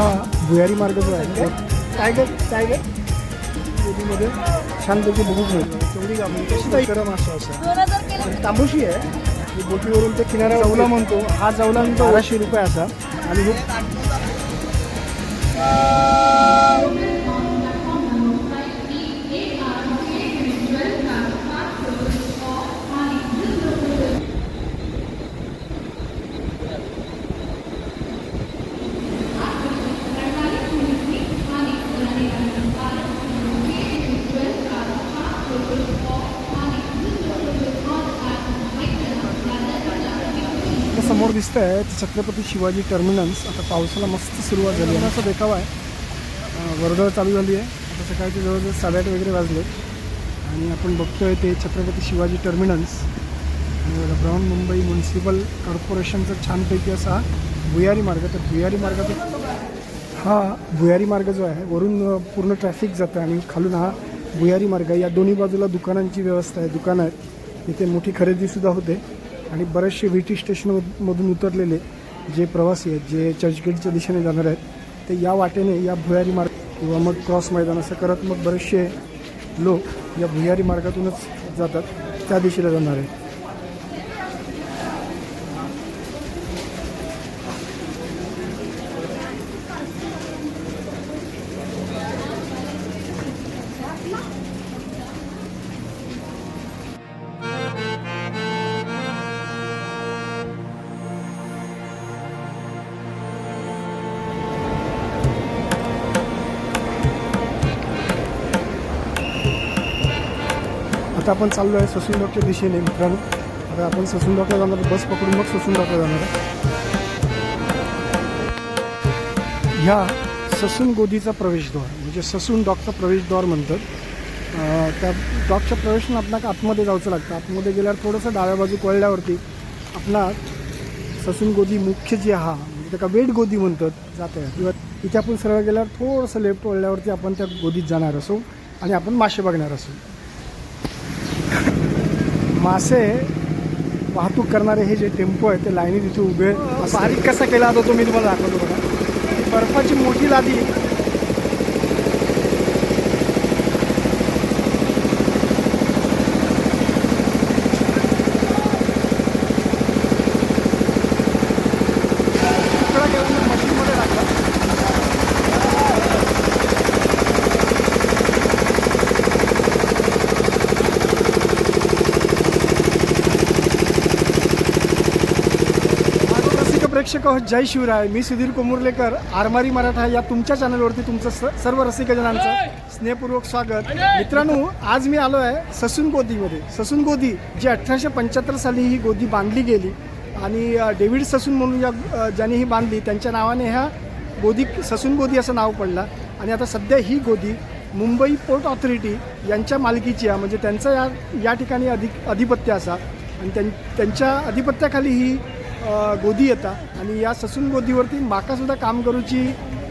हा भुयारी मार्ग जो आहे टायगर टायगर. नदीमध्ये छानपैकी बघू मिळतो तेवढी गाभणी कशी काही गरम असं. असं तांबूशी आहे. बोटीवरून ते किनाऱ्या जवला म्हणतो. हा जवला म्हणतो. बाराशे रुपये असा. आणि दिसतं आहे ते छत्रपती शिवाजी टर्मिनल्स. आता पावसाला मस्त सुरुवात झाली. आहे असा देखावा आहे. वर्दळ चालू झाली आहे. आता सकाळचे जवळजवळ साडेआठ वगैरे वाजले. आणि आपण बघतोय ते छत्रपती शिवाजी टर्मिनल्स. आणि ब्राऊन मुंबई म्युन्सिपल कॉर्पोरेशनचा छानपैकी असा हा भुयारी मार्ग. तर भुयारी मार्गात हा भुयारी मार्ग जो आहे वरून पूर्ण ट्रॅफिक जातं आणि खालून हा भुयारी मार्ग या दोन्ही बाजूला दुकानांची व्यवस्था आहे. दुकानं आहेत. इथे मोठी खरेदीसुद्धा होते. आणि बरेचसे व्ही टी स्टेशनमधून उतरलेले जे प्रवासी आहेत जे चर्चगेटच्या दिशेने जाणार आहेत ते या वाटेने या भुयारी मार्ग किंवा मग क्रॉस मैदान असं करत मग बरेचसे लोक या भुयारी मार्गातूनच जातात त्या दिशेला जाणार आहेत. आपण चाललो आहे ससून डॉकच्या दिशेने मित्रांनो. आता आपण ससून डॉकला जाणार बस पकडून मग ससून डॉकला जाणार आहे. ह्या ससून गोदीचा प्रवेशद्वार म्हणजे ससून डॉकचा प्रवेशद्वार म्हणतात. त्या डॉकच्या प्रवेशन आपणाक आतमध्ये जायचं लागतं. आतमध्ये गेल्यावर थोडंसं डाव्या बाजू कळल्यावरती आपणा ससून गोदी मुख्य जी हा म्हणजे त्याका वेट गोदी म्हणतात जात आहे. किंवा इथे आपण सरळ गेल्यावर थोडंसं लेफ्ट वळल्यावरती आपण त्या गोदीत जाणार असो आणि आपण मासे बघणार असो. मासे वाहतूक करणारे हे जे टेम्पो आहेत ते लाईनीत इथे उभे. बारीक कसा केला होता तो मी तुम्हाला दाखवतो बघा बर्फाची मोठी लादी प्रेक्षक जय शिवराय. मी सुधीर कोमुर्लेकर आरमारी मराठा या तुमच्या चॅनलवरती तुमचं स- सर्व रसिकजनांचं स्नेहपूर्वक स्वागत. मित्रांनो आज मी आलो आहे ससून गोदीमध्ये. ससून गोदी जी अठराशे पंच्याहत्तर साली ही गोदी बांधली गेली आणि डेव्हिड ससून म्हणून या ज्यांनी ही बांधली त्यांच्या नावाने ह्या गोदी ससून गोदी असं नाव पडलं. आणि आता सध्या ही गोदी मुंबई पोर्ट ऑथॉरिटी यांच्या मालकीची आहे. म्हणजे त्यांचं या या ठिकाणी अधिक अधिपत्य असा. आणि त्यां त्यांच्या अधिपत्याखाली ही गोदी येतात आणि या ससून गोदीवरती माकासुद्धा काम करूची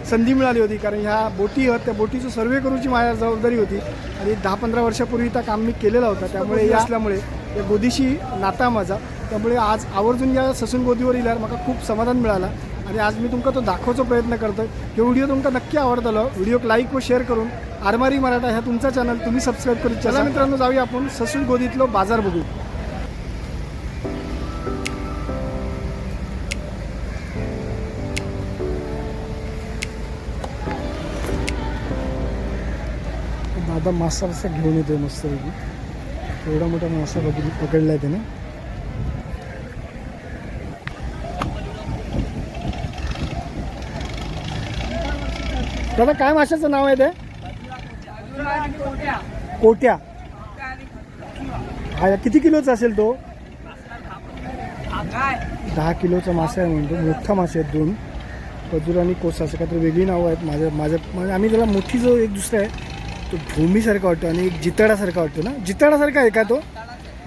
संधी मिळाली होती. कारण ह्या बोटी आहेत त्या बोटीचं सर्वे करूची माझ्या जबाबदारी होती. आणि दहा पंधरा वर्षापूर्वी त्या काम मी केलेला होता. त्यामुळे या असल्यामुळे या गोदीशी नाता माझा. त्यामुळे आज आवर्जून या ससून गोदीवर येयल्यार म्हाका खूप समाधान मिळाला. आणि आज मी तुमका तो दाखवचा प्रयत्न करतोय. हे व्हिडिओ तुमका नक्की आवडतलो. व्हिडिओक लाईक व शेअर करून आरमारी मराठा ह्या तुमचा चॅनल तुम्ही सबस्क्राईब करू चला मित्रांनो जाऊया आपण ससून गोदीतलो बाजार बघू. आता मासा असा घेऊन येतोय मस्तपैकी एवढा मोठा मासा बघितला आहे त्याने. दादा काय माशाचं नाव आहे ते? कोट्या. हा किती किलोचा असेल तो? दहा किलोचा मासा आहे म्हणतो. मोठा मासे आहेत दोन. पजूर आणि कोसा असं काहीतरी वेगळी नावं आहेत. माझ्या माझ्या म्हणजे आम्ही त्याला मोठी जो एक दुसरा आहे तो भूमीसारखा वाटतो आणि एक जिताडासारखा वाटतो ना? जिताडासारखा आहे का तो?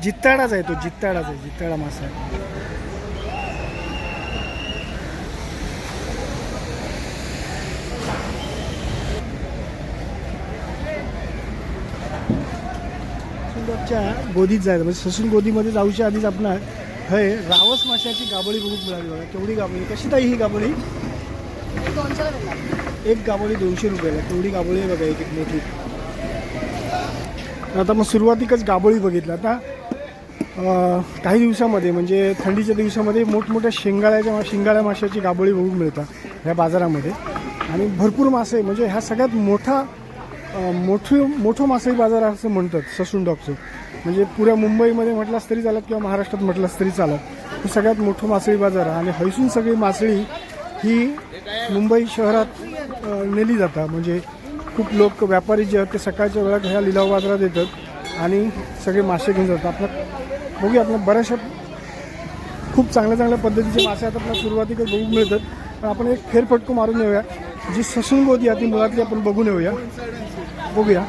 जिताडाच आहे तो जिताडाच आहे जिताडा मासा. आहे गोदीत जायचं म्हणजे ससून गोदीमध्ये जाऊच्या आधीच आपण हे रावस माशाची गाबळी बघून मिळाली बघा. केवढी गाबळी कशी ताई ही गाबळी? एक गाबोळी दोनशे रुपयाला तेवढी गाबोळी आहे बघा एक एक मोठी. आता मग सुरुवातीकच गाबोळी बघितलं. आता काही दिवसामध्ये म्हणजे थंडीच्या दिवसामध्ये मोठमोठ्या शेंगाळ्याच्या शिंगाळ्या माशाची गाबोळी बघून मिळतात ह्या बाजारामध्ये. आणि भरपूर मासे म्हणजे ह्या सगळ्यात मोठा मोठं मोठं मासळी बाजार असं म्हणतात ससून डॉगचं. म्हणजे पुऱ्या मुंबईमध्ये म्हटलास तरी चालत किंवा महाराष्ट्रात म्हटलास तरी चालत. हे सगळ्यात मोठं मासळी बाजार आहे. आणि हैसून सगळी मासळी ही मुंबई शहरात नेली जातात म्हणजे खूप लोक व्यापारी जे आहेत ते सकाळच्या वेळात ह्या लिलाव बाजारात येतात आणि सगळे मासे घेऊन जातात. आपलं बघूया आपल्या बऱ्याचशा खूप चांगल्या चांगल्या पद्धतीचे मासे आता आपल्याला सुरुवातीकडे बघू मिळतात. पण आपण एक फेरफटको मारून येऊया जी ससून गोदी आहे ती मुळातली आपण बघून येऊया. बघूया.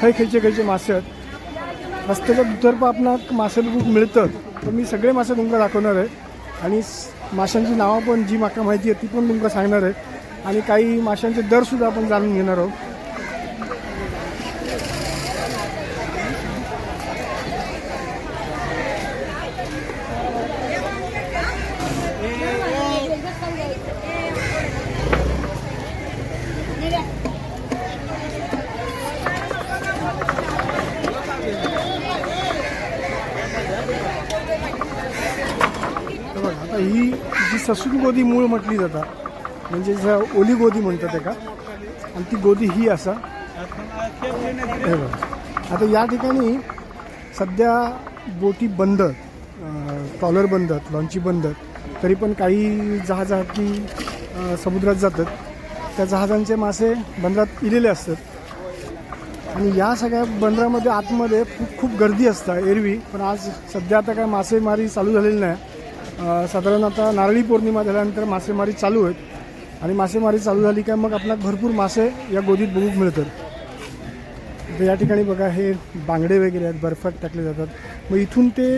खै खयचे खयचे मासे आहेत. रस्त्याच्या दुतर्फा आपणा मासे खूप मिळतात. तर मी सगळे मासे तुमका दाखवणार आहे. आणि माशांची नावं पण जी माका माहिती आहे ती पण तुमका सांगणार आहे. आणि काही माशांचे दरसुद्धा आपण जाणून घेणार आहोत. आता ही जी ससून गोदी मूळ म्हटली जातात म्हणजे ज्या ओली गोदी म्हणतात एका. आणि ती गोदी ही असा. हे बघा. आता या ठिकाणी सध्या बोटी बंद ट्रॉलर बंद आहेत, लॉन्ची बंद. आहेत. तरी पण काही जहाज की समुद्रात जातात. त्या जहाजांचे मासे बंदरात इलेले असतात. आणि या सगळ्या बंदरामध्ये आतमध्ये खूप खूप गर्दी असतात एरवी. पण आज सध्या आता काय मासेमारी चालू झालेली नाही. साधारण आता नारळी पौर्णिमा झाल्यानंतर मासेमारी चालू आहेत. आणि मासेमारी चालू झाली काय मग आपल्याला भरपूर मासे या गोदीत बघूक मिळतात. तर या ठिकाणी बघा हे बांगडे वगैरे आहेत बर्फात टाकले जातात. मग इथून ते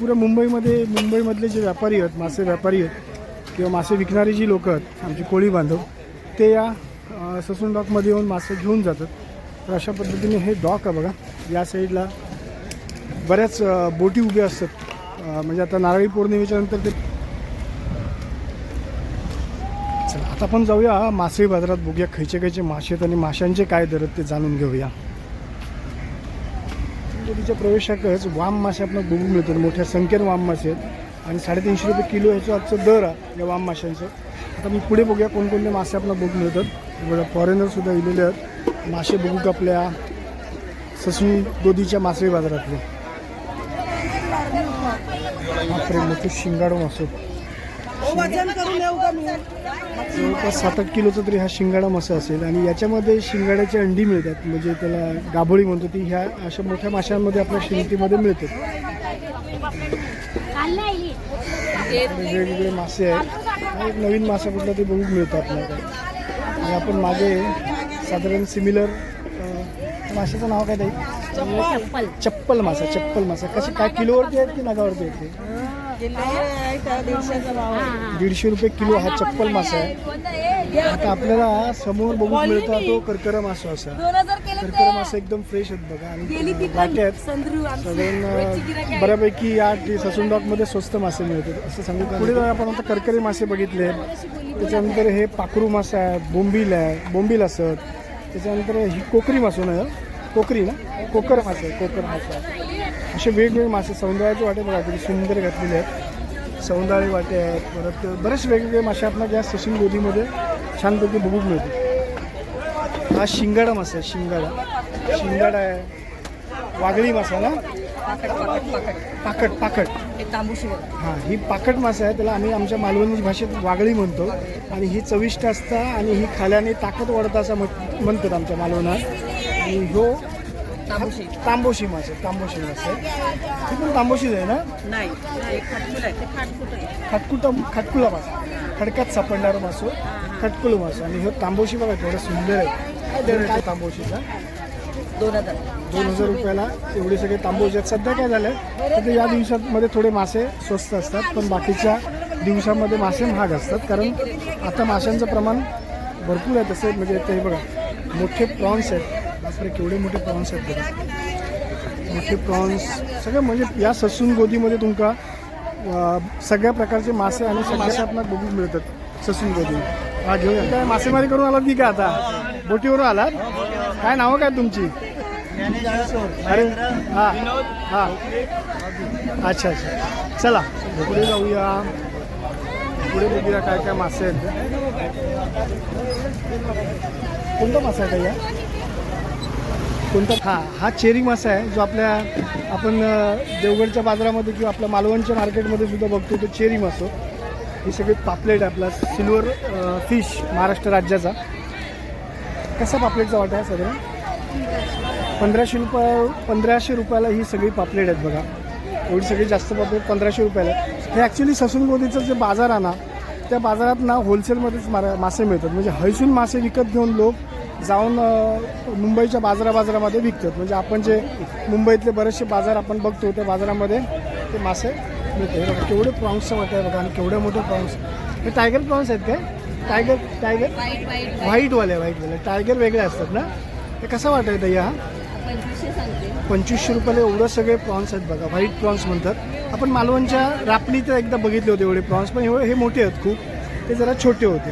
पुऱ्या मुंबईमध्ये मुंबईमधले जे व्यापारी आहेत मासे व्यापारी आहेत किंवा मासे विकणारी जी लोकं आहेत आमची कोळी बांधव ते या ससून डॉकमध्ये येऊन मासे घेऊन जातात. तर अशा पद्धतीने हे डॉक आहे बघा. या साईडला बऱ्याच बोटी उभ्या असतात. म्हणजे आता नारळी पौर्णिमेच्या नंतर ते चला आता आपण जाऊया मासळी बाजारात बघूया खयचे खयचे मासे आहेत आणि माशांचे काय दर आहेत ते जाणून घेऊया. नदीच्या प्रवेशाकच वाम मासे आपण बघून मिळतात मोठ्या संख्येने वाम मासे आहेत. आणि साडेतीनशे रुपये किलो ह्याचं आजचं दर आहे या वाम माशांचं. आता मी पुढे बघूया कोणकोणते मासे आपण बघू मिळतात. बघा फॉरेनर इलेले आहेत. मासे बघू का आपल्या ससून दोदीच्या मासळी बाजारातले? मात्र मोठे शिंगाडो मासे वजन करून येऊ का मी जवळपास सात आठ किलोचा तरी हा शिंगाडा मासा असेल आणि याच्यामध्ये शिंगाड्याची अंडी मिळतात. म्हणजे त्याला गाभोळी म्हणतो ती ह्या अशा मोठ्या माशांमध्ये आपल्या शिंगतीमध्ये मिळते वेगवेगळे मासे आहेत. एक नवीन मासा कुठला ते बघून मिळतं आपल्याकडे आणि आपण मागे साधारण सिमिलर माशाचं नाव काय ताई? चप्पल. चप्पल मासा चप्पल मासा. कसे काय किलोवरती आहेत की नगावरती आहेत ते. दीडशे रुपये किलो हा चप्पल मासा आहे. आता आपल्याला समोर बघून मिळतो तो करकरा मासा असा. करकरा मासा एकदम फ्रेश आहेत बघा. आणि वाटे आहेत संद्रू साधारण बऱ्यापैकी या ससून डॉकमध्ये स्वस्त मासे मिळतात. असं सांगू का? पुढे जाऊया आपण आता करकरी मासे बघितले. त्याच्यानंतर हे पाखरू मासा आहे बोंबील आहे बोंबील असत. त्याच्यानंतर ही कोकरी मासो ना कोकरी ना? कोकर मासे कोकर मासा. असे वेगवेगळे मासे सौंदर्याचे वाटे बघा किती सुंदर घातलेले आहेत. सौंदाळे वाटे आहेत. परत बरेच वेगवेगळे मासे आपल्याला या ससून गोदीमध्ये छानपैकी बघूक मिळते हा शिंगाडा मासा आहे शिंगाडा. शिंगाडा आहे. वागळी मासा ना? पाकट पाकट हां ही पाकट मासा आहे त्याला आम्ही आमच्या मालवणी भाषेत वागळी म्हणतो. आणि ही चविष्ट असता आणि ही खाल्याने ताकद वाढत असं म्हणतात आमच्या मालवणात. आणि ह्यो तांबोशी मासा आहे, तांबोशी मासा. आहे ही पण तांबोशीच आहे ना? नाही आहे खाटकुट आहे. खटकुटा खटकुला मासा. खडकात सापडणारा मासो खटकुल मासा. आणि ह्यो तांबोशी बघा केवढा सुंदर आहे. काय दर आहे तांबोशीचा. दोन हजार. दोन हजार रुपयाला एवढे सगळे तांबूस आहेत. सध्या काय झालं तर ते या दिवसांमध्ये थोडे मासे स्वस्त असतात पण बाकीच्या दिवसांमध्ये मासे महाग असतात. कारण आता माशांचं प्रमाण भरपूर आहे तसे. म्हणजे ते बघा मोठे प्रॉन्स आहेत. बापरे केवढे मोठे प्रॉन्स आहेत बघा. मोठे प्रॉन्स सगळं म्हणजे या ससून गोदीमध्ये तुमका सगळ्या प्रकारचे मासे आणि सगळे आपल्याला बघून मिळतात ससून गोदी. हा घेऊन या. काय मासेमारी करून आलात की काय आता? बोटीवरून आलात? काय नावं काय तुमची? अरे हा हा. अच्छा अच्छा. चला पुढे जाऊया. पुढे बघूया काय काय मासे आहेत. कोणता मासा आहे या कोणता हा हा चेरी मासा आहे जो आपल्या आपण देवगडच्या बाजारामध्ये किंवा आपल्या मालवणच्या मार्केटमध्ये सुद्धा बघतो तो चेरी मासो. ही सगळी पापलेट आहे आपला सिल्वर फिश महाराष्ट्र राज्याचा. कसा पापलेटचा वाटा आहे साधारण? पंधराशे रुपये पंधराशे रुपयाला ही सगळी पापलेट आहेत बघा. एवढी सगळी जास्त पापलेट पंधराशे रुपयाला हे ॲक्च्युली ससून गोदीचं जे बाजार आहे ना त्या बाजारात ना होलसेलमध्येच मारा मासे मिळतात. म्हणजे हैसून मासे विकत घेऊन लोक जाऊन मुंबईच्या बाजारा बाजारामध्ये विकतात. म्हणजे आपण जे मुंबईतले बरेचसे बाजार आपण बघतो त्या बाजारामध्ये ते मासे मिळते बघा केवढे प्रॉन्सचं वाटतं आहे बघा आणि केवढे मोठे प्रॉन्स. हे टायगर प्रॉन्स आहेत काय? Tiger tiger? व्हाईटवाले व्हाईटवाले. टायगर वेगळे असतात ना? हे कसं वाटायचं या पंचवीसशे सांगते. पंचवीसशे रुपयाला एवढं सगळे प्रॉन्स आहेत बघा व्हाईट प्रॉन्स म्हणतात. आपण मालवणच्या रापणी तर एकदा बघितले होते एवढे प्रॉन्स पण एवढे हे मोठे आहेत खूप. ते जरा छोटे होते.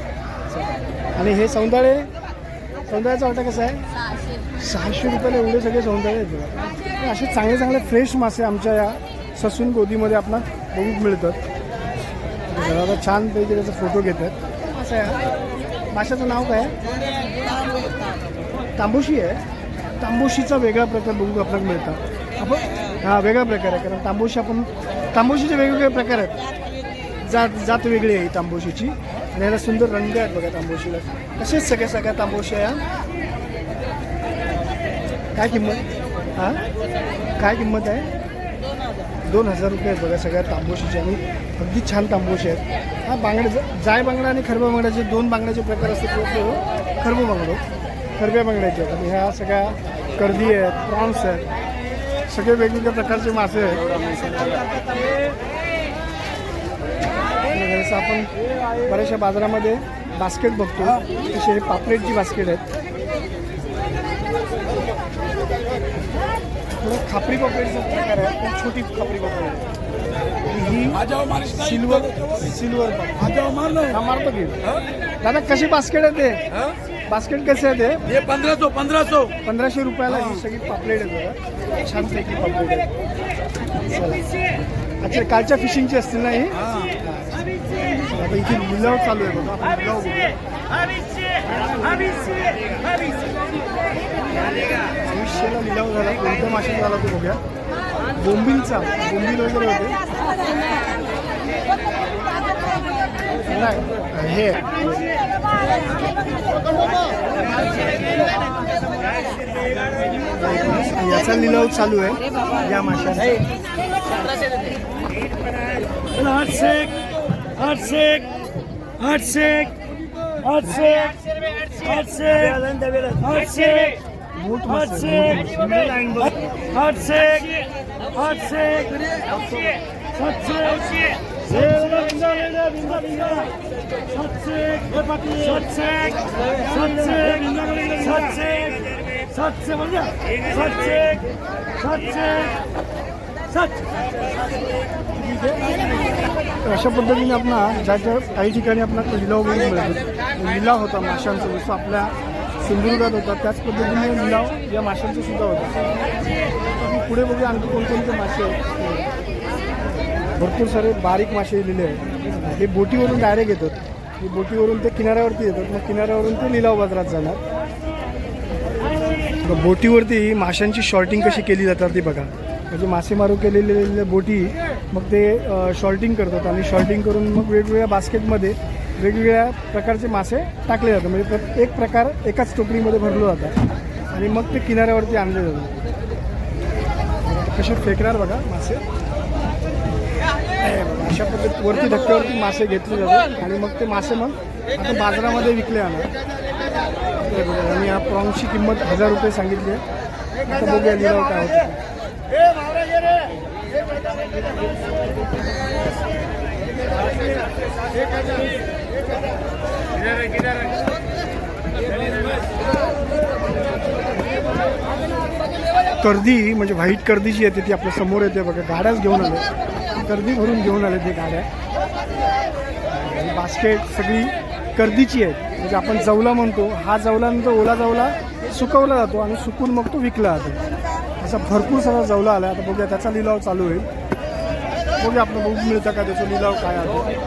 आणि हे सौंदाळे सौंदाळ्याचा वाटा कसा आहे? सहाशे रुपयाला एवढे सगळे सौंदर्य आहेत असे चांगले चांगले फ्रेश मासे आमच्या या ससून गोदीमध्ये आपण बघूक मिळतात. आता छान पैकी त्याचा फोटो घेतात असं आहे माशाचं नाव काय आहे? तांबोशी आहे. तांबोशीचा वेगळा प्रकार बघू आपल्याला मिळतात. आपण हां वेगळा प्रकार आहे. कारण तांबोशी आपण तांबोशीचे वेगवेगळे प्रकार आहेत. जात जात वेगळी आहे तांबोशीची. आणि याला सुंदर रंग आहेत बघा तांबोशीला. तसेच सगळ्या सगळ्या तांबोशी या काय किंमत? हां? काय किंमत आहे? दोन हजार रुपये आहेत बघा सगळ्या तांबोशीचे आणि अगदी छान तांबोशी आहेत. हा बांगड्या जाय बांगडा आणि खरबा बांगड्याचे दोन बांगड्याचे प्रकार असतात तो. तो बांगडो खरब्या बांगड्याचे आहेत. आणि ह्या सगळ्या कर्दी आहेत प्रॉन्स आहेत. सगळे वेगवेगळ्या प्रकारचे मासे आहेत. जसं आपण बऱ्याचशा बाजारामध्ये बास्केट बघतो तसे हे पापलेटची बास्केट आहेत. थोडं खापरी पापलेटचा प्रकार आहे पण छोटी खापरी पापलेट ही सिल्वर सिल्वर पापलेट. मारतो की. दादा कशी बास्केट आहे ते? बास्केट कसे आहे ते? पंद्रह सौ पंद्रह सौ पंधराशे रुपयाला ही सगळी पापलेट आहे छानपैकी पापलेट आहे. अच्छा कालच्या फिशिंगची असतील ना ही. आता इथे लिलाव चालू आहे बघा लिलाव लिलाव झाला कोणत्या माशाचा झाला तो बघूया. बोंबिलचा बोंबील वगैरे होते. नाही हे. याचा लिलाव चालू आहे या माशाचा. आठ सेक आठ सेक आठ सेक आठ सेक आठ सेक अशा पद्धतीने आपण ज्या ज्या काही ठिकाणी आपल्याला लिलाव वगैरे मिळतो लिलाव होता माशांचा जसं आपल्या सिंधुदुर्गात होता त्याच पद्धतीने लिलाव या माशांचा सुद्धा होता. पुढे बघूया आणखी कोणकोणते मासे आहेत. भरपूर सारे बारीक मासे लिहिले आहेत. हे बोटीवरून डायरेक्ट येतात. हे बोटीवरून ते किनाऱ्यावरती येतात. मग किनाऱ्यावरून ते लिलाव बाजारात जाणार. बोटीवरती माशांची शॉर्टिंग कशी केली जातात ती बघा. म्हणजे मासेमारू केलेले बोटी मग ते शॉर्टिंग करतात आणि शॉर्टिंग करून मग वेगवेगळ्या बास्केटमध्ये वेगवेगळ्या प्रकारचे मासे टाकले जातात. म्हणजे प्रत- एक प्रकार एकाच टोकरीमध्ये भरलो जातात आणि मग ते किनाऱ्यावरती आणले जातात. कसे फेकणार बघा मासे. अशा पद्धती वरती धक्क्यावरती मासे घेतले जातात आणि मग ते मासे मग आता बाजारामध्ये विकले जाणार. आणि या प्रॉन्सची किंमत हजार रुपये सांगितली आहे. आता बघूया लिलाव काय होतं. कर्दी म्हणजे व्हाईट कर्दी जी येते ती आपल्यासमोर येते. बघा गाड्याच घेऊन आले. कर्दी भरून घेऊन आले ते गाड्या. बास्केट सगळी कर्दीची आहे. म्हणजे आपण जवला म्हणतो. हा जवल्यानंतर ओला जवला सुकवला जातो आणि सुकून मग तो विकला जातो. असा भरपूर सगळा जवला आला आता बघूया त्याचा लिलाव चालू होईल. बघूया आपलं बघून मिळतं का त्याचा लिलाव काय आहे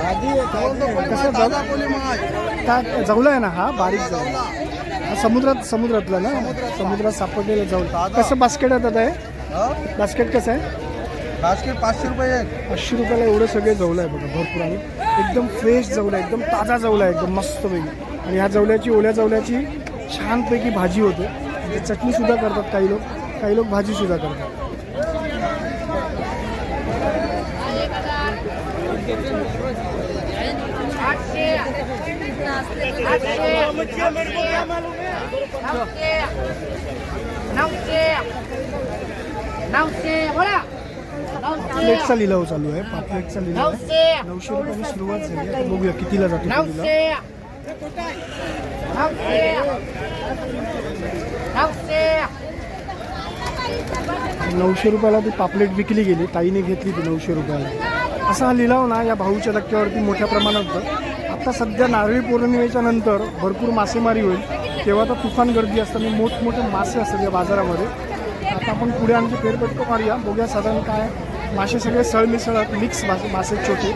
कसं जव का जवला आहे ना हा बारीक जवला हा समुद्रात समुद्रातला ना? समुद्रात सापडलेला जवळ कसं बास्केट आहे दादा हे बास्केट कसं आहे? बास्केट पाचशे रुपये आहे पाचशे रुपयाला एवढं सगळे जवलं आहे बघा भरपूर आणि एकदम फ्रेश जवलं आहे एकदम ताजा जवला आहे एकदम मस्तपैकी आणि ह्या जवल्याची ओल्या जवल्याची छानपैकी भाजी होते. म्हणजे चटणीसुद्धा करतात काही लोक. काही लोक भाजीसुद्धा करतात. पापलेटचा लिलाव चालू आहे पापलेटचा लिलाव आहे नऊशे रुपयाने सुरुवात झाली आता बघूया कितीला जातो नऊशे रुपयाला ती पापलेट विकली गेली ताईने घेतली ती नऊशे रुपयाला असा हा लिलाव ना या भाऊच्या धक्क्यावरती मोठ्या प्रमाणात आता सध्या नारळी पौर्णिमेच्या नंतर भरपूर मासेमारी होईल. तेव्हा तर तुफान गर्दी असताना मोठमोठे मासे असतात या बाजारामध्ये. आता आपण पुढे आणखी फेरपटको मारूया. बघूया साधारण काय मासे सगळे सळमिसळत मिक्स मासे मासे छोटे.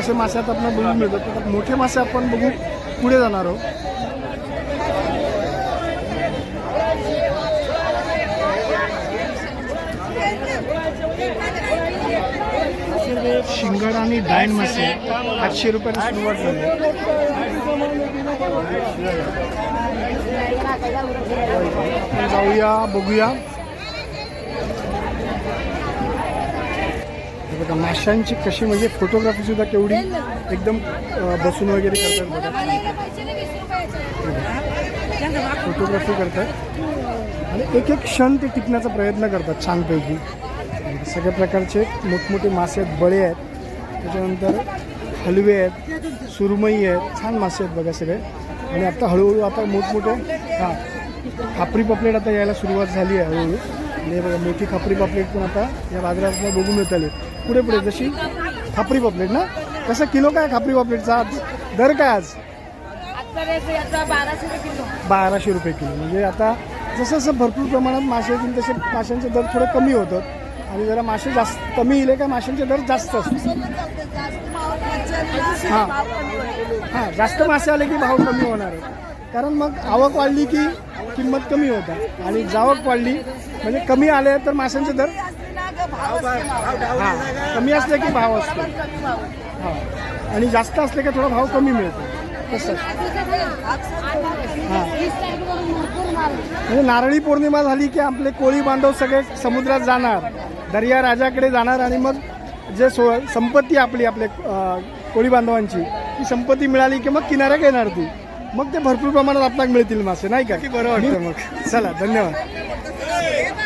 असे मासे आता आपल्याला बघून मिळतात तर मोठे मासे आपण बघू पुढे जाणार आहोत. शिंगडा आणि डायन मासे आठशे रुपयाला सुरुवात झाली. जाऊया बघूया. बघा माशांची कशी म्हणजे फोटोग्राफी सुद्धा केवढी एकदम बसून वगैरे करतात बघा. फोटोग्राफी करतात. आणि एक एक क्षण ते टिकण्याचा प्रयत्न करतात छानपैकी. सगळ्या प्रकारचे मोठमोठे मासे आहेत बळे आहेत. त्याच्यानंतर हलवे आहेत सुरमई आहेत छान मासे आहेत बघा सगळे. आणि आता हळूहळू आता मोठमोठे हां खापरी पापलेट आता यायला सुरुवात झाली आहे हळूहळू. आणि बघा मोठी खापरी पापलेट पण आता या बाजारात बघू बघून मिळत आले पुढे पुढे जशी खापरी पापलेट ना? कसं किलो काय खापरी पापलेटचा आज? दर काय आज? बाराशे रुपये किलो. म्हणजे आता जसं जसं भरपूर प्रमाणात मासे येतील तसे माशांचे दर थोडे कमी होतात. आणि जरा मासे जास्त कमी येले का माशांचे दर जास्त असतात हां. हां जास्त मासे आले की भाव कमी होणार आहे. कारण मग आवक वाढली की किंमत कमी होतात आणि जावक वाढली म्हणजे कमी आले तर माशांचे दर हां कमी असले की भाव असतो. हां. आणि जास्त असले की थोडा भाव कमी मिळतो. तसं. हां. म्हणजे नारळी पौर्णिमा झाली की आपले कोळी बांधव सगळे समुद्रात जाणार दर्या राजाकडे जाणार आणि मग जे सो संपत्ती आपली आपले अं, कोळी बांधवांची ती संपत्ती मिळाली की मग किनाऱ्यात येणार ती. मग ते भरपूर प्रमाणात आपल्याला मिळतील मासे नाही का? की बरं वाटतं मग? चला धन्यवाद.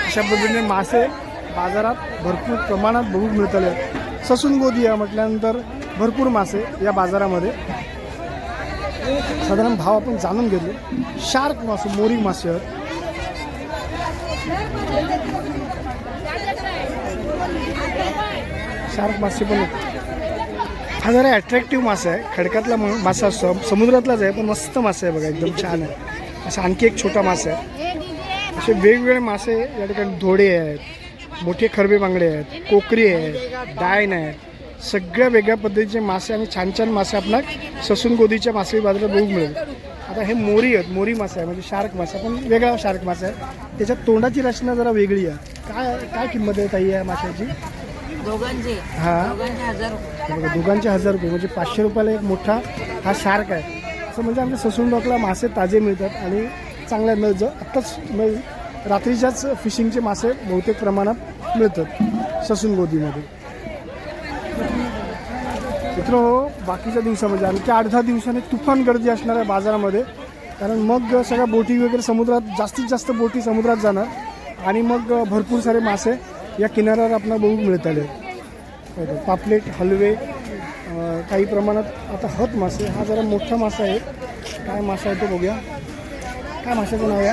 अशा पद्धतीने मासे बाजारात भरपूर प्रमाणात बघून मिळतले. ससून गोदिया म्हटल्यानंतर भरपूर मासे या बाजारामध्ये साधारण भाव आपण जाणून घेतो. शार्क मासे मोरी मासे आहेत. शार्क मासे पण हा जरा अट्रॅक्टिव्ह मासा आहे खडकातला म- मासा असतो समुद्रातलाच आहे पण मस्त मासा आहे बघा एकदम छान आहे असा आणखी एक छोटा मासा आहे असे वेगवेगळे मासे या ठिकाणी धोडे आहेत मोठे खरबे बांगडे आहेत कोकरी आहेत डायन आहेत. सगळ्या वेगळ्या पद्धतीचे मासे आणि छान छान मासे आपल्याला ससून गोदीच्या मासे बाजारात बघू मिळेल. आता हे मोरी आहेत मोरी मासा आहे म्हणजे शार्क मासा पण वेगळा शार्क मासा आहे त्याच्यात तोंडाची रचना जरा वेगळी आहे. काय काय किंमत आहे ताई या माशाची? दोघांचे. हा. दोघांचे हजार रुपये. बघा दोघांचे हजार रुपये म्हणजे पाचशे रुपयाला एक मोठा हा शार्क आहे. असं म्हणजे आमच्या ससून डॉकला मासे ताजे मिळतात आणि चांगल्या न ज आत्ताच न रात्रीच्याच फिशिंगचे मासे बहुतेक प्रमाणात मिळतात ससून गोदीमध्ये. मित्र हो बाकीच्या दिवसामध्ये. आणखी त्या दहा दिवसांनी तुफान गर्दी असणार आहे बाजारामध्ये. कारण मग सगळ्या बोटी वगैरे समुद्रात जास्तीत जास्त बोटी समुद्रात जाणार. आणि मग भरपूर सारे मासे या किनाऱ्यावर आपल्याला बघू मिळतात हो, हो. पापलेट हलवे काही प्रमाणात आता हत मासे. हा जरा मोठा मासा आहे. काय मासा आहे तो बघूया. काय माशाचं नाव आहे?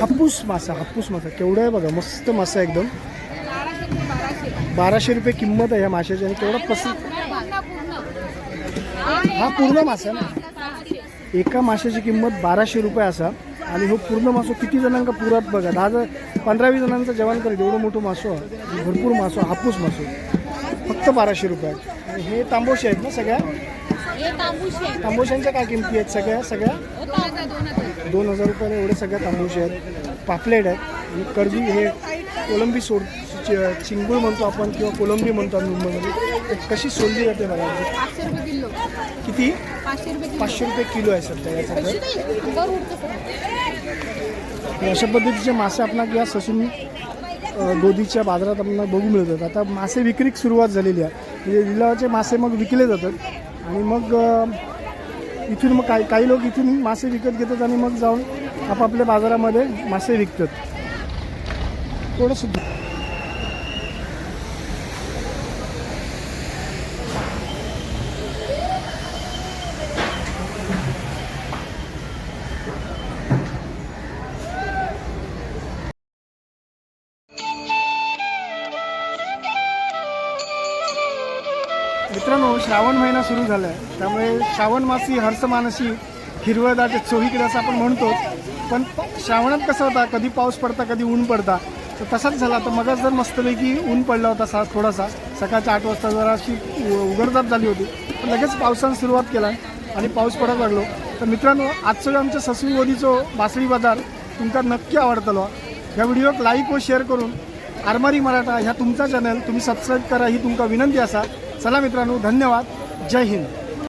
हापूस मासा. हापूस मासा. केवढा आहे बघा. मस्त मासा एकदम. बाराशे रुपये किंमत आहे ह्या माशाची आणि केवढा पसंत हा पूर्ण मासा ना? एका माशाची किंमत बाराशे रुपये असा. आणि हो पूर्ण मासो किती जणांका पुरात बघा. दहा जण पंधरा वीस जणांचं जेवण करेल. एवढं मोठं मासो आहे. भरपूर मासो हापूस मासो फक्त बाराशे रुपये आहेत. आणि हे तांबोशे आहेत ना सगळ्या? तांबोशांच्या काय किमती आहेत सगळ्या? सगळ्या? दोन हजार. रुपयाला एवढे सगळ्या तांबूशी आहेत. पापलेट आहेत. आणि कर्दी हे कोलंबी सोड चि- चिंगूळ म्हणतो आपण किंवा कोलंबी म्हणतो आम्ही मुंबईमध्ये. ते कशी सोडली जाते बघा. पाचशे रुपये किलो. किती? पाचशे रुपये पाचशे रुपये किलो आहे सध्या याचा दर अशा पद्धतीचे मासे आपणाला या ससून अ, गोदीच्या बाजारात आपल्याला बघू मिळतात. आता मासे विक्रीक सुरुवात झालेली आहे. म्हणजे लिलावाचे मासे मग विकले जातात. आणि मग अ, इथून मग काही काही लोक इथून मासे विकत घेतात आणि मग जाऊन आपापल्या बाजारामध्ये मासे विकतात. थोडंसं श्रावण महिना सुरू झाला आहे त्यामुळे श्रावण मासी हर्षमानसी हिरवळ दाट चोहीकडे असं आपण म्हणतो. पण श्रावणात कसं होता कधी पाऊस पडता कधी ऊन पडता तर तसाच झाला. तर मगच जर मस्तपैकी ऊन पडला होता सा थोडासा सकाळच्या आठ वाजता जरा अशी उ- झाली होती. पण लगेच पावसानं सुरुवात केला आणि पाऊस पडत लागलो. तर मित्रांनो आजचं आमच्या ससवी गोदीचो बासळी बाजार तुमका नक्की आवडतलो. ह्या व्हिडिओक लाईक व शेअर करून आरमारी मराठा ह्या तुमचा चॅनल तुम्ही सबस्क्राईब करा ही तुमका विनंती असा. चला मित्रांनो धन्यवाद. जय हिंद.